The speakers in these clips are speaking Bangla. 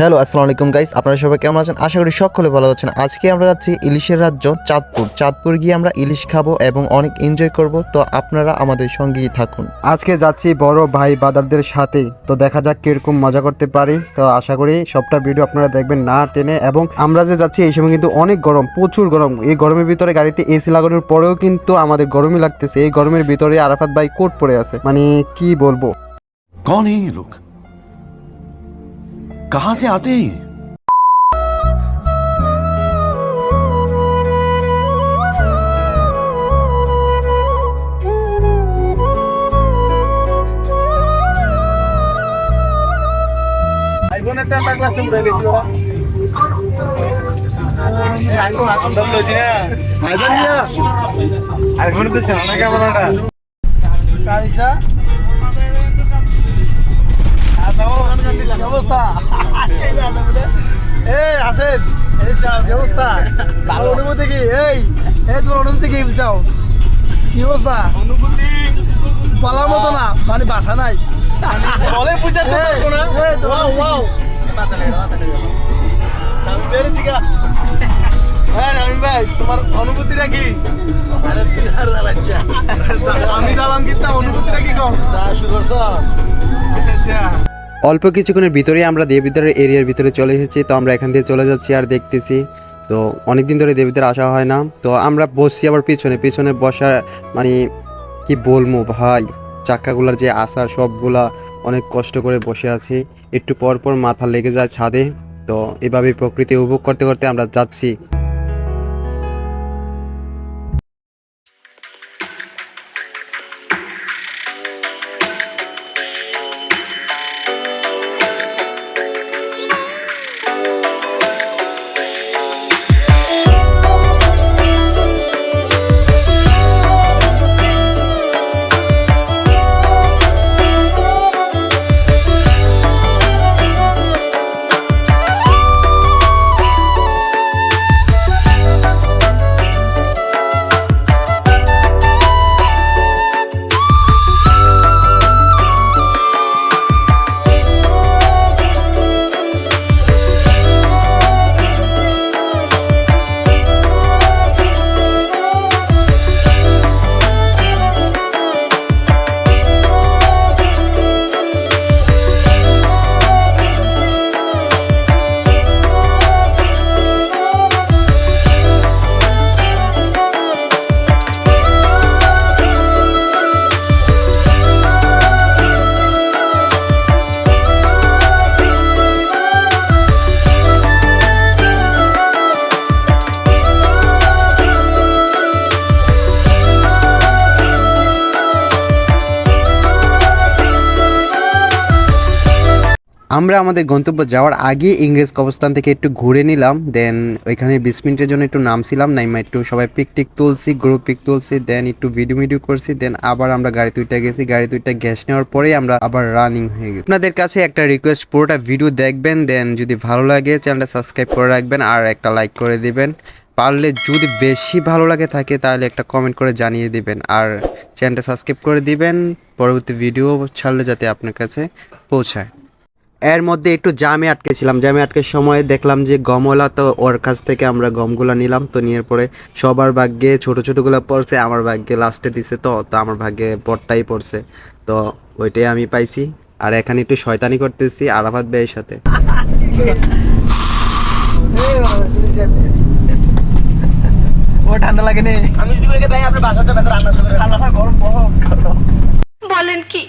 হ্যালো আসসালামু আলাইকুম গাইস আপনারা সবাই কেমন আছেন? আশা করি সকলে ভালো আছেন। আজকে আমরা যাচ্ছি ইলিশের রাজ্য চাঁদপুর। চাঁদপুর গিয়ে আমরা ইলিশ খাব এবং অনেক এনজয় করব। তো আপনারা আমাদের সঙ্গেই থাকুন। আজকে যাচ্ছি বড় ভাই বাদারদের সাথে। তো দেখা যাক কীরকম মজা করতে পারি। তো আশা করি সবটা ভিডিও আপনারা দেখবেন না টেনে। এবং আমরা যে যাচ্ছি এই সময় কিন্তু অনেক গরম প্রচুর গরম। এই গরমের ভিতরে গাড়িতে এসি লাগানোর পরেও কিন্তু আমাদের গরমই লাগতেছে। এই গরমের ভিতরে আরাফাত ভাই কোট পরে আছে। মানে কি বলব? কোন এই লোক कहां से आते हैं ये আইফোনের টেম্পার গ্লাসটা উড়ে গেছিল আইফোন তো সামনে ক্যামেরাটা চারিচা অবস্থা এই আসেন। এই চাও কি অবস্থা ভালো অনুভূতি কি? এই এই তোর অনুভূতি কি চাও? কি অবস্থা? অনুভূতি? বলার মতো না মানে বাসা নাই। বলে বুঝাতে পারব না। Wow wow. শান্তের জিগা। হ্যাঁ রবি ভাই তোমার অনুভূতিটা কি? আরে তুই আর দালাচ্ছা আমি দালাম কি তা? অনুভূতিটা কি কম? তা শুরু আচ্ছা। অল্প কিছুক্ষণের ভিতরেই আমরা দেবীদারের এরিয়ার ভিতরে চলে এসেছি। তো আমরা এখান দিয়ে চলে যাচ্ছি আর দেখতেছি। তো অনেকদিন ধরে দেবীদের আসা হয় না। তো আমরা বসছি আবার পিছনে পিছনে বসার মানে কি বলব ভাই? চাক্কাগুলার যে আসা সবগুলা অনেক কষ্ট করে বসে আছি। একটু পর পর মাথা লেগে যায় ছাদে। তো এভাবে প্রকৃতি উপভোগ করতে করতে আমরা যাচ্ছি। আমরা আমাদের গন্তব্য যাওয়ার আগে ইংরেজ কবরস্থান থেকে একটু ঘুরে নিলাম দেন ওইখানে বিশ মিনিটের জন্য একটু নামছিলাম, নাইমা একটু সবাই পিক টিক তুলছি গ্রুপ পিক তুলছি দেন একটু ভিডিও ভিডিও করছি দেন আবার আমরা গাড়ি তুইটা গেছি, গাড়ি তুইটা গ্যাস নেওয়ার পরে আমরা আবার রানিং হয়ে গেছি। আপনাদের কাছে একটা রিকোয়েস্ট পুরোটা ভিডিও দেখবেন দেন যদি ভালো লাগে চ্যানেলটা সাবস্ক্রাইব করে রাখবেন, আর একটা লাইক করে দিবেন। পারলে যদি বেশি ভালো লাগে থাকে, তাহলে একটা কমেন্ট করে জানিয়ে দিবেন, আর চ্যানেলটা সাবস্ক্রাইব করে দিবেন, পরবর্তী ভিডিও ছাড়লে যাতে আপনার কাছে পৌঁছায়। এর মধ্যে একটু জামে আটকেছিলাম। জামে আটকে সময় দেখলাম যে গমলা তো ওর কাছ থেকে আমরা গমগুলা নিলাম। তো নিয়ে পরে সবার ভাগ্যে ছোট ছোটগুলো পড়ছে আমার ভাগ্যে লাস্টে দিছে তো তো আমার ভাগ্যে বড়টাই পড়ছে। তো ওইটাই আমি পাইছি। আর এখানে একটু শয়তানি করতেছি আরাফাত ভাইয়ের সাথে। ও ঠান্ডা লাগে আমি যদি ওকে ভাই আপনার বাসাতে রান্না করে ঠান্ডা গরম গরম বলেন কি?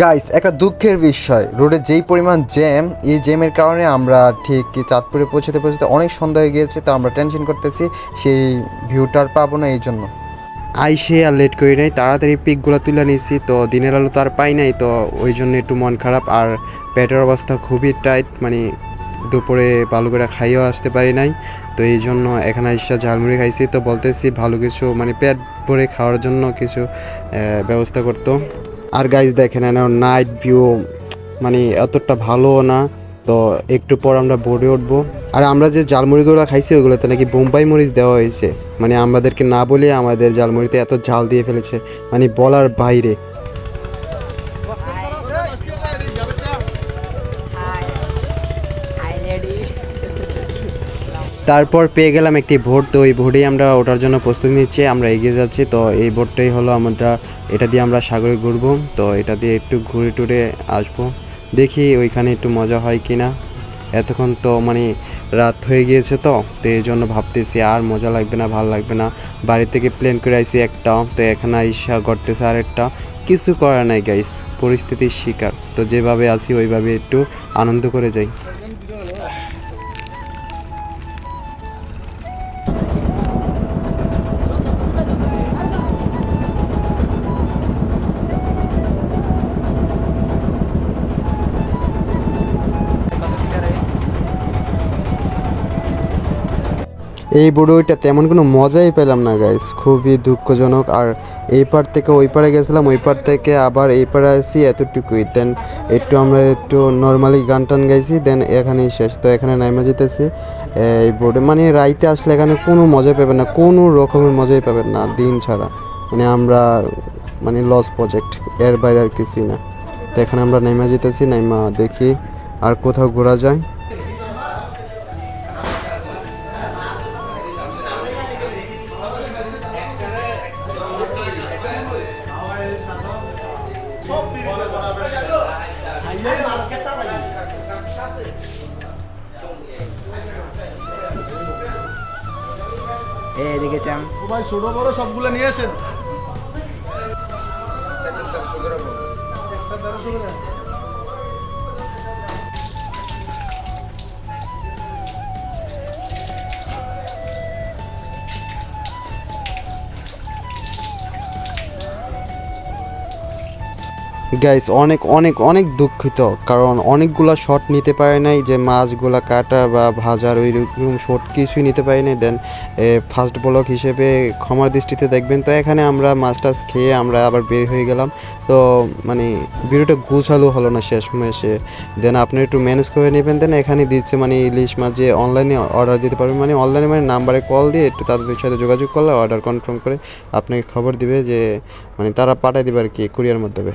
গাইস একটা দুঃখের বিষয়। রোডে যেই পরিমাণ জ্যাম এই জ্যামের কারণে আমরা ঠিক চাঁদপুরে পৌঁছতে পৌঁছতে অনেক সন্ধ্যা হয়ে গিয়েছে, তো আমরা টেনশন করতেছি, সেই ভিউটার পাবো না এই জন্য। আইসে আর লেট করি নাই, তাড়াতাড়ি পিকগুলো তুলে নিয়েছি তো দিনের আলো তো আর পাই নাই, তো ওই জন্য একটু মন খারাপ। আর পেটের অবস্থা খুবই টাইট মানে দুপুরে ভালো করে খাইয়েও আসতে পারি নাই, তো এই জন্য এখানে আইসা ঝালমুড়ি খাইছি, তো বলতেছি ভালো কিছু মানে পেট ভরে খাওয়ার জন্য কিছু ব্যবস্থা করতো। আর গাইজ দেখেন নাইট ভিউ মানে এতটা ভালো না। তো একটু পর আমরা বোর্ডে উঠবো। আর আমরা যে জালমুড়িগুলো খাইছি, ওইগুলোতে নাকি বোম্বাই মরিচ দেওয়া হয়েছে। মানে আমাদেরকে না বলে আমাদের জালমুড়িতে এত ঝাল দিয়ে ফেলেছে। মানে বলার বাইরে। তারপর পেয়ে গেলাম একটি ভোট। তো এই ভোটেই আমরা ওঠার জন্য প্রস্তুতি নিচ্ছি, আমরা এগিয়ে যাচ্ছি। তো এই ভোটটাই হলো আমরা, এটা দিয়ে আমরা সাগরে ঘুরবো। তো এটা দিয়ে একটু ঘুরে টুরে আসব। দেখি ওইখানে একটু মজা হয় কি না এতক্ষণ তো মানে রাত হয়ে গিয়েছে তো তো এই জন্য ভাবতেছি আর মজা লাগবে না, ভালো লাগবে না। বাড়ি থেকে প্লেন করে আইসি একটা, তো এখানে আইসা করতেছে আরেকটা কিছু করার নাই গাইস পরিস্থিতির শিকার। তো যেভাবে আছি ওইভাবে একটু আনন্দ করে যাই। এই বড়ইটা তেমন কোনো মজাই পেলাম না গাইস খুবই দুঃখজনক। আর এই পার থেকে ওই পারে গেছিলাম, ওই পার থেকে আবার এই পারে আসি এতটুকুই। দেন একটু আমরা একটু নর্মালি গান টান গাইছি দেন এখানেই শেষ। তো এখানে নাইমা যেতেছি এই বোর্ডে মানে রাইতে আসলে এখানে কোনো মজা পাবেন না, কোনো রকমের মজাই পাবেন না, দিন ছাড়া। মানে আমরা মানে লস প্রজেক্ট এর বাইরে আর কিছুই না। তো এখানে আমরা নাইমা যেতেছি নাইমা দেখি আর কোথাও ঘোরা যায়। এদিকে চাম ও ভাই ছোট বড় সবগুলো নিয়ে আসেন। গাইস অনেক অনেক অনেক দুঃখিত, কারণ অনেকগুলা শট নিতে পারে নাই, যে মাছগুলা কাটা বা ভাজার ওই রকম শট কিছুই নিতে পারি নাই। দেন ফার্স্ট ব্লক হিসেবে ক্ষমার দৃষ্টিতে দেখবেন, তো এখানে আমরা মাছ টাছ খেয়ে আমরা আবার বের হয়ে গেলাম। তো মানে ভিডিওটা গুছালো হলো না শেষ এসে দেন আপনি একটু ম্যানেজ করে নেবেন দেন এখানে দিচ্ছে মানে ইলিশ মাছ যে অনলাইনে অর্ডার দিতে পারবেন মানে অনলাইনে মানে নাম্বারে কল দিয়ে একটু তাদের সাথে যোগাযোগ করলে অর্ডার কনফার্ম করে আপনাকে খবর দিবে যে মানে তারা পাঠিয়ে দেবে আর কি কুরিয়ার মাধ্যমে।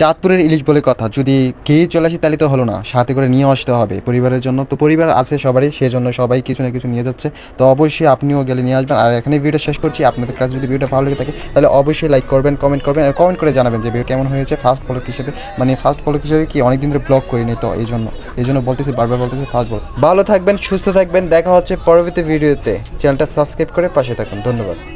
চাঁদপুরের ইলিশ বলে কথা, যদি খেয়ে চলে আসি তাহলে তো হলো না, সাথে করে নিয়ে আসতে হবে। পরিবারের জন্য তো পরিবার আছে সবারই সেই জন্য সবাই কিছু না কিছু নিয়ে যাচ্ছে। তো অবশ্যই আপনিও গেলে নিয়ে আসবেন। আর এখানে ভিডিও শেষ করছি। আপনাদের কাছে যদি ভিডিওটা ভালো লেগে থাকে, তাহলে অবশ্যই লাইক করবেন কমেন্ট করবেন আর কমেন্ট করে জানাবেন যে ভিডিও কেমন হয়েছে ফার্স্ট ফলো হিসেবে? মানে ফার্স্ট ফলো হিসেবে কি? অনেকদিন ধরে ব্লগ করিনি তো এই জন্য এই জন্য বলতেছি, বারবার বলতেছি ফার্স্ট বল ভালো থাকবেন, সুস্থ থাকবেন, দেখা হচ্ছে পরবর্তী ভিডিওতে চ্যানেলটা সাবস্ক্রাইব করে পাশে থাকুন। ধন্যবাদ।